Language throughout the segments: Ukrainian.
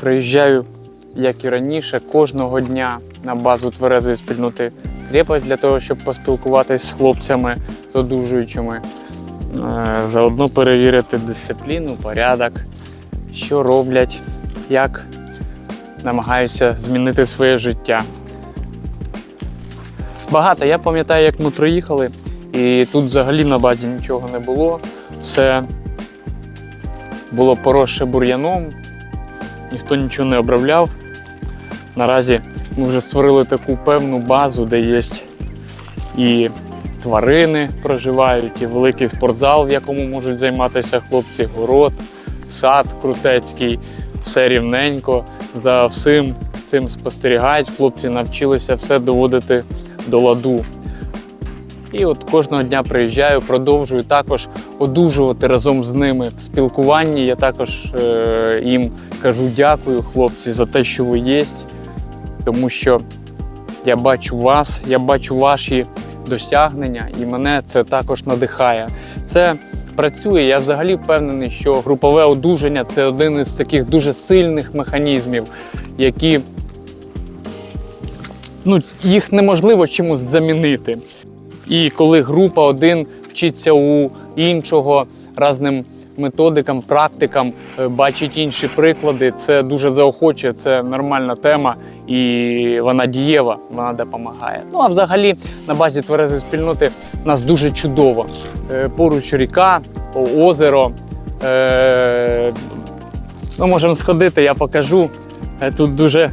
Приїжджаю, як і раніше, кожного дня на базу тверезої спільноти крепость для того, щоб поспілкуватись з хлопцями, з одужуючими. Е, Заодно перевірити дисципліну, порядок, що роблять, як намагаються змінити своє життя. Багато. Я пам'ятаю, як ми приїхали, і тут взагалі на базі нічого не було. Все було поросше бур'яном, ніхто нічого не обробляв. Наразі ми вже створили таку певну базу, де є і тварини проживають, і великий спортзал, в якому можуть займатися хлопці, город, сад крутецький, все рівненько. За всім цим спостерігають. Хлопці навчилися все доводити до ладу. І от кожного дня приїжджаю, продовжую також одужувати разом з ними в спілкуванні. Я також е, їм кажу дякую, хлопці, за те, що ви є, тому що я бачу вас, я бачу ваші досягнення, і мене це також надихає. Це працює. Я взагалі впевнений, що групове одужання це один із таких дуже сильних механізмів, які ну, їх неможливо чимось замінити. І коли група один вчиться у іншого разним методикам, практикам, е, бачить інші приклади, це дуже заохочує, це нормальна тема і вона дієва, вона допомагає. Ну а взагалі на базі тверезої спільноти нас дуже чудово. Е, Поруч ріка, озеро. Е, Ну, можемо сходити, я покажу. Тут дуже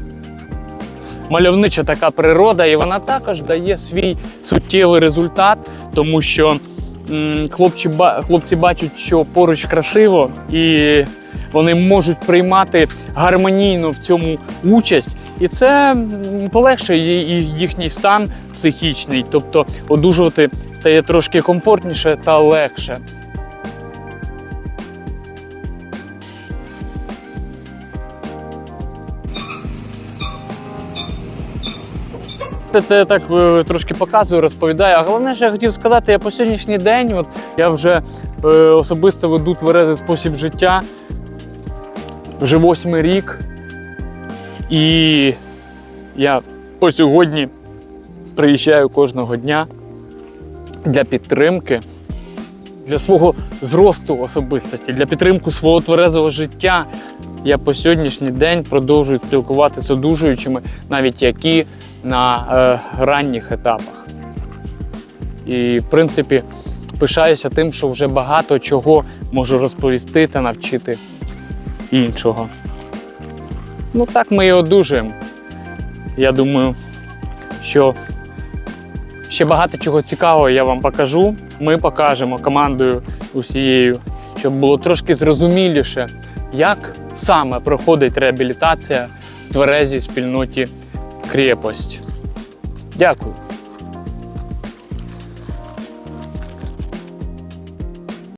мальовнича така природа, і вона також дає свій суттєвий результат, тому що хлопці, хлопці бачать, що поруч красиво, і вони можуть приймати гармонійно в цьому участь, і це полегшує їхній стан психічний, тобто одужувати стає трошки комфортніше та легше. Це, так е, трошки показую, розповідаю. А головне, що я хотів сказати, я по сьогоднішній день, от я вже е, особисто веду тверезий спосіб життя вже восьмий рік. І я по сьогодні приїжджаю кожного дня для підтримки, для свого зросту особистості, для підтримки свого тверезого життя. Я по сьогоднішній день продовжую спілкуватися з одужуючими, навіть які на е, ранніх етапах. І, в принципі, пишаюся тим, що вже багато чого можу розповісти та навчити іншого. Ну так ми і одужуємо. Я думаю, що ще багато чого цікавого я вам покажу. Ми покажемо командою усією, щоб було трошки зрозуміліше, як саме проходить реабілітація в тверезій спільноті крепость. Дякую.